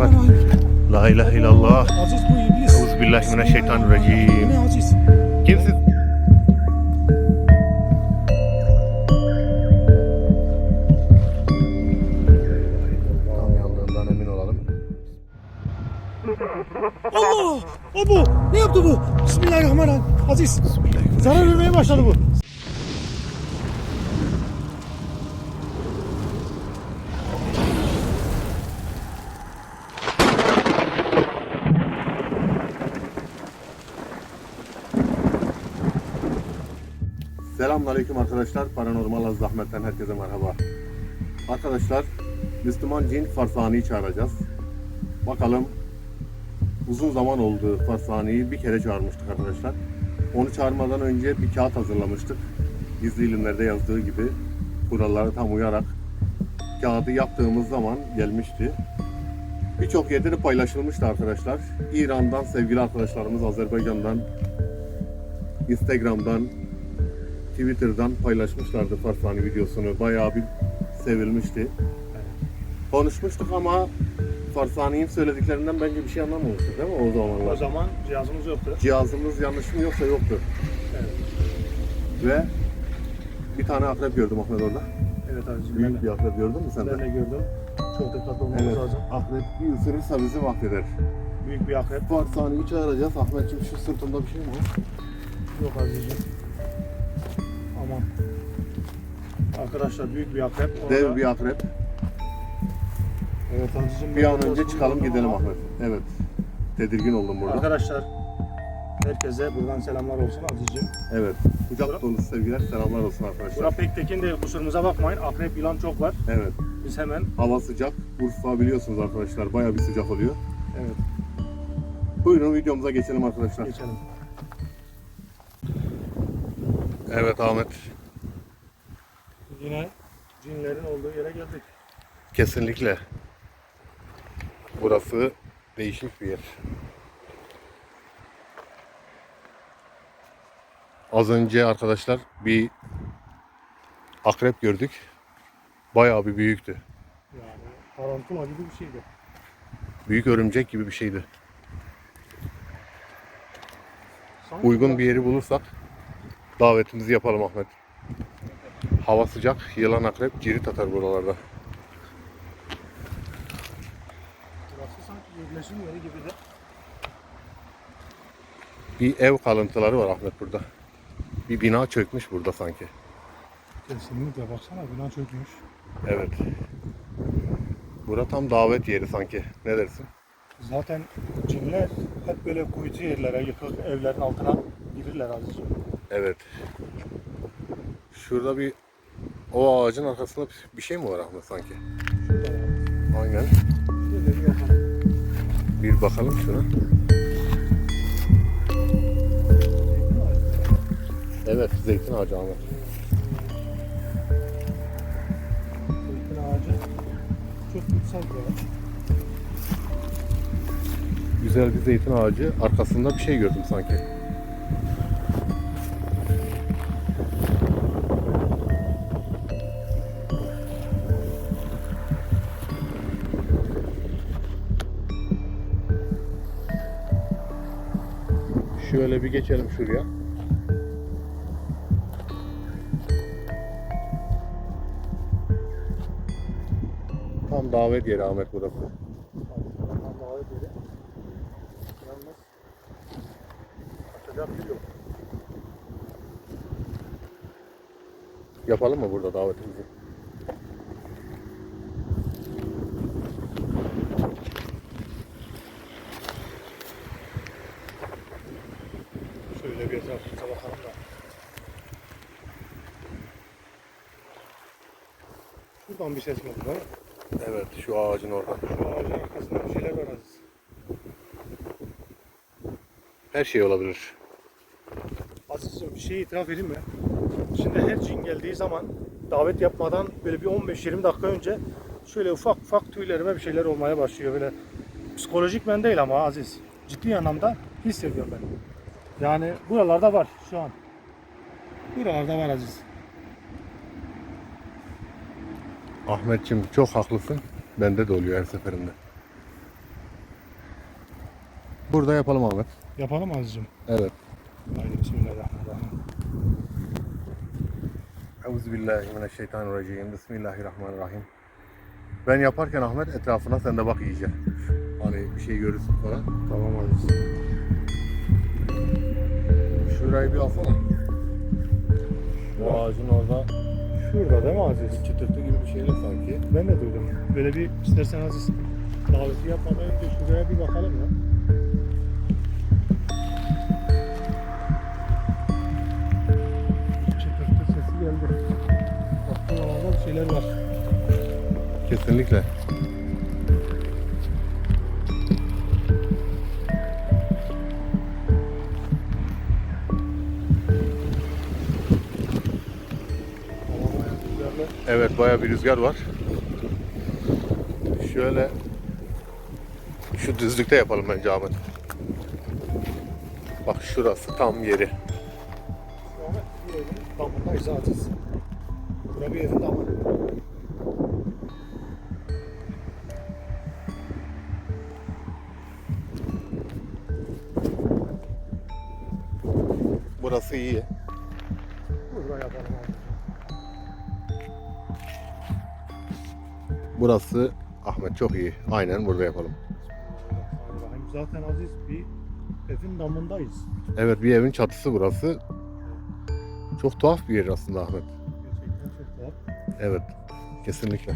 Bismillahirrahmanirrahim. La ilahe illallah. Euzubillahimineşşeytanirracim. Kimsiz? Tam yandığından emin olalım. Allah! O bu! Ne yaptı bu? Bismillahirrahmanirrahim. Aziz. Zarar vermeye başladı bu. Selamünaleyküm arkadaşlar. Paranormal Az Zahmet'ten herkese merhaba. Arkadaşlar, Müslüman cin Farsani'yi çağıracağız. Bakalım uzun zaman oldu Farsani'yi bir kere çağırmıştık arkadaşlar. Onu çağırmadan önce bir kağıt hazırlamıştık. Gizli ilimlerde yazdığı gibi kurallara tam uyarak kağıdı yaptığımız zaman gelmişti. Birçok yerde de paylaşılmıştı arkadaşlar. İran'dan sevgili arkadaşlarımız, Azerbaycan'dan, Instagram'dan, Twitter'dan paylaşmışlardı Farsani videosunu. Bayağı bir sevilmişti. Konuşmuştuk ama Farsani'nin söylediklerinden bence bir şey anlamamıştık değil mi o zamanlar? O zaman cihazımız yoktu. Cihazımız yanlış mı yoksa yoktu. Evet. Ve bir tane akrep gördüm Ahmet orada. Evet abicim. Büyük de, bir akrep gördün mü sen ben de? de gördüm. Çok dikkatli olmamız Evet. lazım. Akrep bir ısırırsa bizi mahveder. Büyük bir akrep. Farsani'yi çağıracağız. Ahmetciğim şu sırtında bir şey mi var? Yok azizciğim. Aman. Arkadaşlar büyük bir akrep. Orada- Dev bir akrep. Evet. Bir an önce çıkalım gidelim Ahmet. Evet. Tedirgin oldum burada. Arkadaşlar herkese buradan selamlar olsun azizciğim. Evet. Kucak dolusu sevgiler, selamlar olsun arkadaşlar. Bura pek tekin değil kusurumuza bakmayın. Akrep yılan çok var. Evet. Biz hemen Hava sıcak. Urfa biliyorsunuz arkadaşlar. Bayağı bir sıcak oluyor. evet Buyurun videomuza geçelim arkadaşlar. geçelim. Evet Ahmet. Yine cinlerin olduğu yere geldik. Kesinlikle. Burası değişik bir yer. Az önce arkadaşlar bir akrep gördük. Bayağı bir büyüktü. Yani tarantula gibi bir şeydi. Büyük örümcek gibi bir şeydi. Sanki Uygun bir yeri bulursak davetimizi yapalım Ahmet. Hava sıcak, yılan akrep cirit atar buralarda. Burası sanki yerleşim yeri gibi de. Bir ev kalıntıları var Ahmet burada. Bir bina çökmüş burada sanki. Kesinlikle baksana bina çökmüş. Evet. Bura tam davet yeri sanki. Ne dersin? Zaten cinler hep böyle kuytu yerlere, yıkık evlerin altına girirler azizciğim. Evet. Şurada bir o ağacın arkasında bir- şey mi var Ahmet sanki? Şurada. Aynen. Şurada bir yapalım. Bir bakalım şuna. Evet, zeytin ağacı Ahmet. Zeytin ağacı çok kutsal bir ağaç. Güzel bir zeytin ağacı. Arkasında bir şey gördüm sanki. Şöyle bir geçelim şuraya. Tam davet yeri Ahmet burası. Allah'a göre. Yalnız açacak bir yok. Yapalım mı burada davetimizi? Şöyle bir etrafımıza bakalım da. Şuradan bir ses mi? Evet, şu ağacın orada. Şu ağacın arkasında bir şeyler var Aziz. Her şey olabilir. Aziz'cim bir şey itiraf edeyim mi? Şimdi her cin geldiği zaman davet yapmadan böyle bir 15-20 dakika önce şöyle ufak ufak tüylerime bir şeyler olmaya başlıyor böyle. Psikolojik ben değil ama Aziz. Ciddi anlamda hissediyorum ben. Yani buralarda var şu an. Buralarda var Aziz. Ahmetciğim çok haklısın. Bende de oluyor her seferinde. Burada yapalım Ahmet. Yapalım Aziz'cim. Evet. Haydi bismillahirrahmanirrahim. Euzubillahimineşşeytanirracim. Bismillahirrahmanirrahim. Ben yaparken Ahmet etrafına sen de bak iyice. Hani bir şey görürsün falan. Tamam Aziz. Şurayı bir alsana. Bu ağacın orada Şurada değil mi Aziz? çıtırtı gibi bir şeyler sanki. Ben de duydum. Böyle bir istersen Aziz daveti yapmadan önce şuraya bir bakalım ya. Çıtırtı sesi geldi. Baktığın alanda bir şeyler var. Kesinlikle. Evet baya bir rüzgar var. Şöyle şu düzlükte yapalım bence Ahmet. Bak şurası tam yeri. An bir evin damındayız Aziz. Bura bir evin damı. Burası iyi. Burada yapalım Aziz. Burası Ahmet çok iyi. Aynen burada yapalım. Bismillahirrahmanirrahim. Zaten Aziz bir evin damındayız. Evet bir evin çatısı burası. Çok tuhaf bir yer aslında Ahmet. Gerçekten çok tuhaf. Evet. Kesinlikle.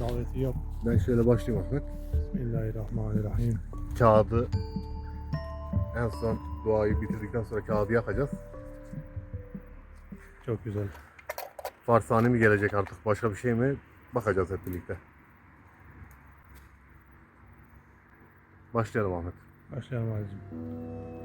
Daveti yap. Ben şöyle başlayayım Ahmet. Bismillahirrahmanirrahim. Kağıdı en son duayı bitirdikten sonra kağıdı yakacağız. Çok güzel. Farsani mi gelecek artık başka bir şey mi bakacağız hep birlikte. Başlayalım Ahmet. Başlayalım Aziz'im.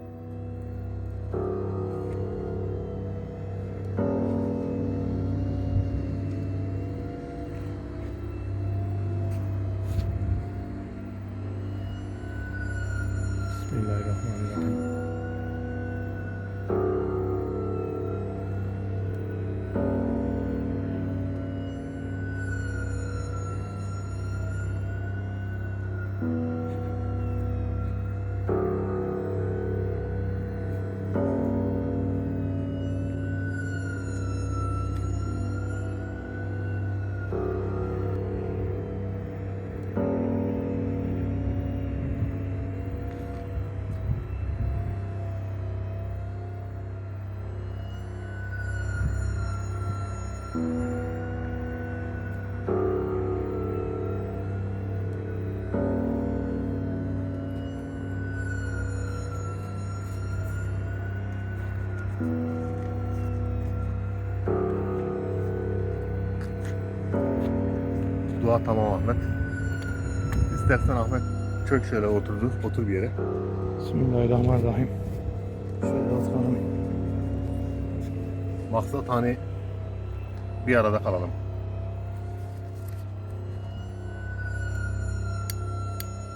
Dua tamam Ahmet. İstersen Ahmet çök şöyle oturdu. Otur bir yere. Bismillahirrahmanirrahim. Şöyle atalım. Maksat hani bir arada kalalım.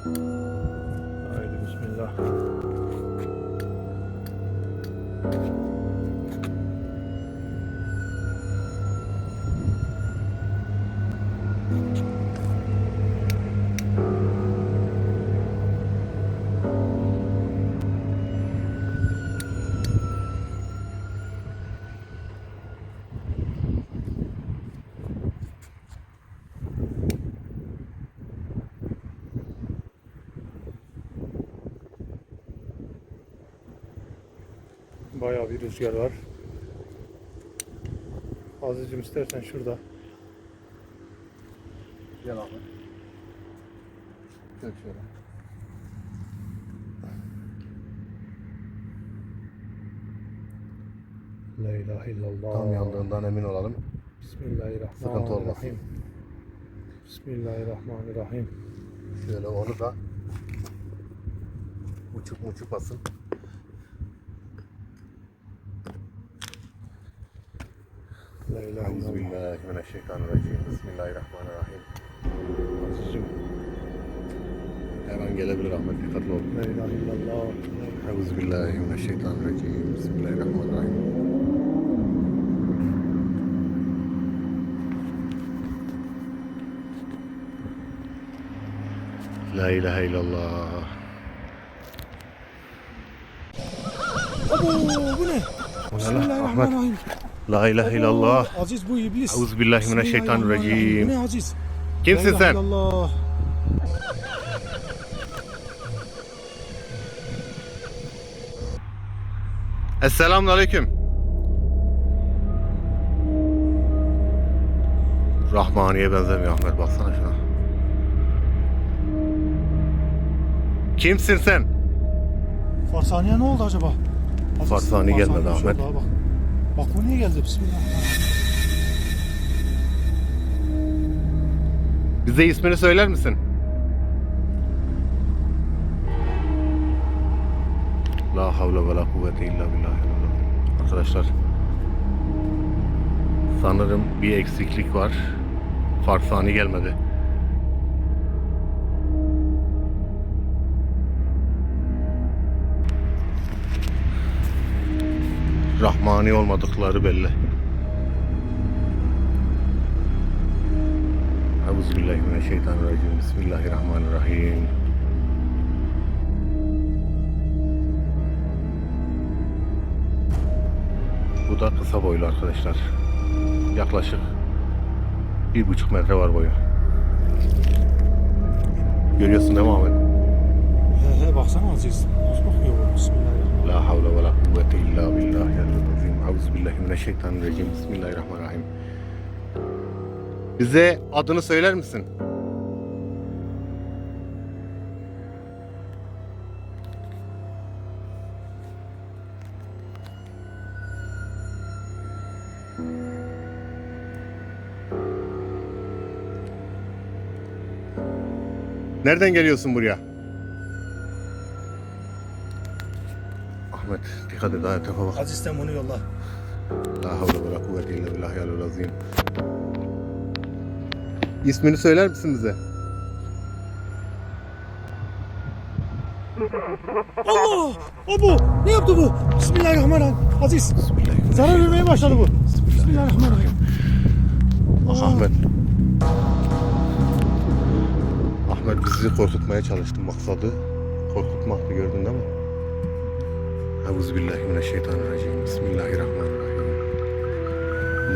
Haydi Bayağı bir rüzgar var. Aziz'cim istersen şurada. Gel Ahmet. Çök şöyle. La ilahe illallah. Tam yandığından emin olalım. Bismillahirrahmanirrahim. Sıkıntı olmasın. Bismillahirrahmanirrahim. Şöyle onu da uçuk muçuk basın. La ilahe illallah. Euzubillahimineşşeytanirracim. Bismillahirrahmanirrahim. Azizim. Her an gelebilir Ahmet dikkatli ol. La ilahe illallah. Euzubillahimineşşeytanirracim. Bismillahirrahmanirrahim. La ilahe illallah. Abo bu ne? Bismillahirrahmanirrahim. La ilahe illallah. Aziz bu iblis. Euzubillahimineşşeytanirracim. Ne Aziz? Kimsin sen? illallah. Esselamun Aleyküm. Rahmaniye benzemiyor Ahmet baksana şuna. Kimsin sen? Farsaniye ne oldu acaba? Aziz, Farsani gelmedi Farsani Ahmet. Bak. Bak bu niye geldi? Bismillahirrahmanirrahim. Bize ismini söyler misin? La havle ve la kuvvete illa billah. Arkadaşlar sanırım bir eksiklik var. Farsani gelmedi. Rahmani olmadıkları belli. Euzubillahimineşşeytanirracim. Bismillahirrahmanirrahim. Bu da kısa boylu arkadaşlar. Yaklaşık bir buçuk metre var boyu. Görüyorsun değil mi Ahmet? He baksana Aziz. Nasıl bakıyor bu? Bismillahirrahmanirrahim. La havle ve la kuvvete illa billahi azim. Euzubillahimineşşeytanirracim. Bismillahirrahmanirrahim. Bize adını söyler misin? Nereden geliyorsun buraya? Ahmet dikkat et ayete bak. Aziz sen bunu yolla. La havle ve la kuvvete illa billahi alel azim. İsmini söyler misin bize? Allah! Abo! Ne yaptı bu? Bismillahirrahmanirrahim. Aziz. Bismillahirrahmanirrahim. Zarar vermeye başladı bu. Bismillahirrahmanirrahim. Ah Ahmet. Ahmet bizi korkutmaya çalıştı maksadı. Korkutmaktı gördün değil mi? Euzubillahimineşşeytanirracim. Bismillahirrahmanirrahim.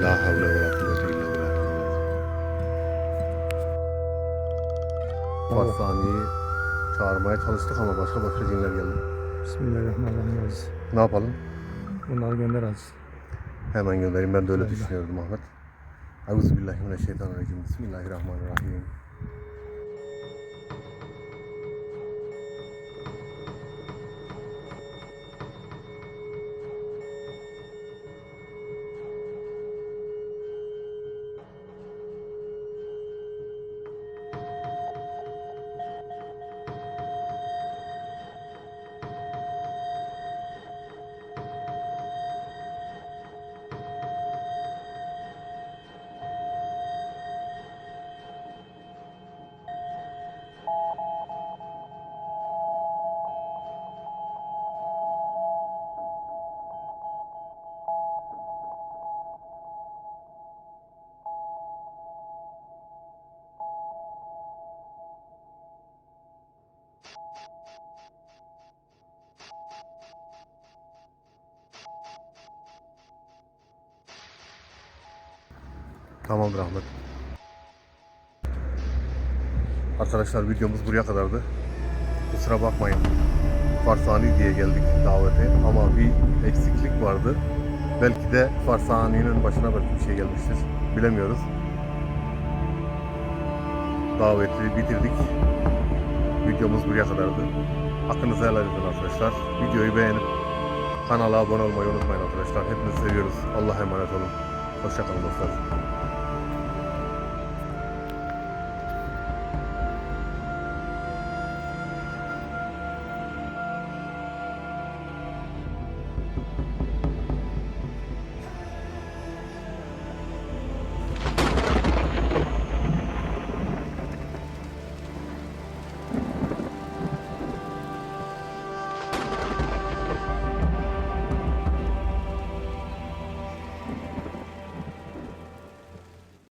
La havle ve la kuvvete illa billah. Farsani'yi çağırmaya çalıştık ama başka başka cinler geldi. Bismillahirrahmanirrahim Aziz. Ne yapalım? Bunları gönder Aziz. Hemen göndereyim. Ben de öyle Gönder. düşünüyordum Ahmet. Euzubillahimineşşeytanirracim. Bismillahirrahmanirrahim. Tamamdır Ahmet. Arkadaşlar videomuz buraya kadardı. Kusura bakmayın. Farsani diye geldik davete ama bir eksiklik vardı. Belki de Farsani'nin başına belki bir şey gelmiştir. Bilemiyoruz. Daveti bitirdik. Videomuz buraya kadardı. Hakkınızı helal edin arkadaşlar. Videoyu beğenip kanala abone olmayı unutmayın arkadaşlar. Hepinizi seviyoruz. Allah'a emanet olun. Hoşçakalın dostlar.